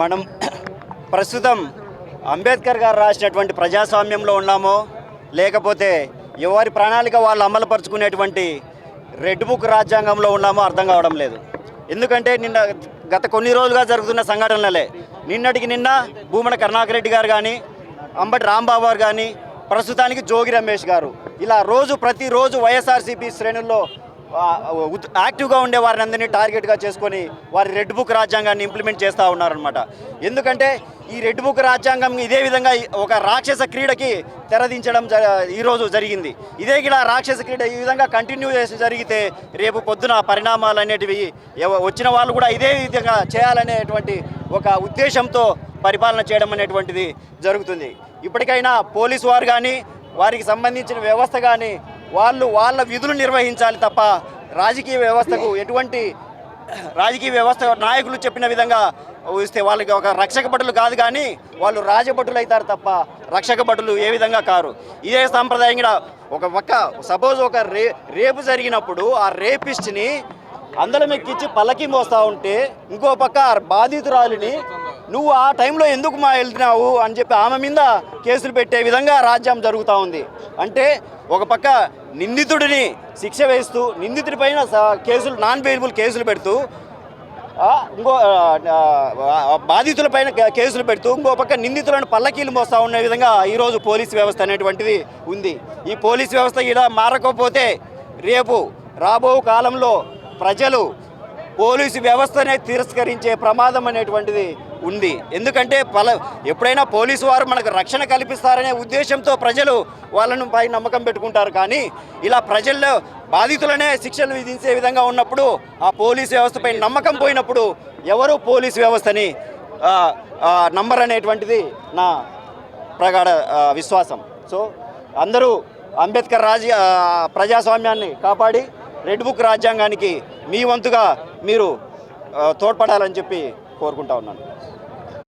మనం ప్రస్తుతం అంబేద్కర్ గారు రాసినటువంటి ప్రజాస్వామ్యంలో ఉన్నామో లేకపోతే ఎవరి ప్రణాళిక వాళ్ళు అమలుపరుచుకునేటువంటి రెడ్ బుక్ రాజ్యాంగంలో ఉన్నామో అర్థం కావడం లేదు. ఎందుకంటే నిన్న గత కొన్ని రోజులుగా జరుగుతున్న సంఘటనలే. నిన్నటికి నిన్న భూమన కరుణాకర్ రెడ్డి గారు కానీ అంబటి రాంబాబు గారు కానీ ప్రస్తుతానికి జోగి రమేష్ గారు ఇలా రోజు ప్రతిరోజు వైఎస్ఆర్సీపీ శ్రేణుల్లో యాక్టివ్గా ఉండే వారిని అందరినీ టార్గెట్గా చేసుకొని వారి రెడ్ బుక్ రాజ్యాంగాన్ని ఇంప్లిమెంట్ చేస్తూ ఉన్నారనమాట ఎందుకంటే ఈ రెడ్ బుక్ రాజ్యాంగం ఇదే విధంగా ఒక రాక్షస క్రీడకి తెరదించడం జ ఈరోజు జరిగింది. ఇదే ఇలా రాక్షస క్రీడ ఈ విధంగా కంటిన్యూ చేసి జరిగితే రేపు పొద్దున పరిణామాలు అనేటివి వచ్చిన వాళ్ళు కూడా ఇదే విధంగా చేయాలనేటువంటి ఒక ఉద్దేశంతో పరిపాలన చేయడం అనేటువంటిది జరుగుతుంది. ఇప్పటికైనా పోలీసు వారు కానీ వారికి సంబంధించిన వ్యవస్థ కానీ వాళ్ళు వాళ్ళ విధులు నిర్వహించాలి తప్ప రాజకీయ వ్యవస్థకు ఎటువంటి రాజకీయ వ్యవస్థ నాయకులు చెప్పిన విధంగా ఇస్తే వాళ్ళకి ఒక రక్షక భటులు కాదు కానీ వాళ్ళు రాజభటులు అవుతారు తప్ప రక్షక భటులు ఏ విధంగా కారు. ఇదే సాంప్రదాయం కూడా ఒక పక్క సపోజ్ ఒక రే రేపు జరిగినప్పుడు ఆ రేపిస్ట్ని అందలం ఎక్కించి పల్లకి మోస్తూ ఉంటే ఇంకో పక్క ఆ బాధితురాలిని నువ్వు ఆ టైంలో ఎందుకు మా వెళ్తున్నావు అని చెప్పి ఆమె మీద కేసులు పెట్టే విధంగా రాజ్యం జరుగుతూ ఉంది. అంటే ఒక పక్క నిందితుడిని శిక్ష వేస్తూ నిందితుడి పైన కేసులు నాన్ బెయిలబుల్ కేసులు పెడుతూ ఇంకో బాధితుల పైన కేసులు పెడుతూ ఇంకో పక్క నిందితులను పల్లకీలు మోస్తా ఉన్న విధంగా ఈరోజు పోలీస్ వ్యవస్థ అనేటువంటిది ఉంది. ఈ పోలీస్ వ్యవస్థ ఇలా మారకపోతే రేపు రాబో కాలంలో ప్రజలు పోలీసు వ్యవస్థనే తిరస్కరించే ప్రమాదం అనేటువంటిది ఉంది. ఎందుకంటే పల ఎప్పుడైనా పోలీసు వారు మనకు రక్షణ కల్పిస్తారనే ఉద్దేశంతో ప్రజలు వాళ్ళను పై నమ్మకం పెట్టుకుంటారు. కానీ ఇలా ప్రజల్లో బాధితులనే శిక్షలు విధించే విధంగా ఉన్నప్పుడు ఆ పోలీసు వ్యవస్థపై నమ్మకం పోయినప్పుడు ఎవరు పోలీసు వ్యవస్థని నంబర్ అనేటువంటిది నా ప్రగాఢ విశ్వాసం. సో అందరూ అంబేద్కర్ రాజ ప్రజాస్వామ్యాన్ని కాపాడి రెడ్ బుక్ రాజ్యాంగానికి మీ వంతుగా మీరు తోడ్పడాలని చెప్పి కోరుకుంటా ఉన్నాను.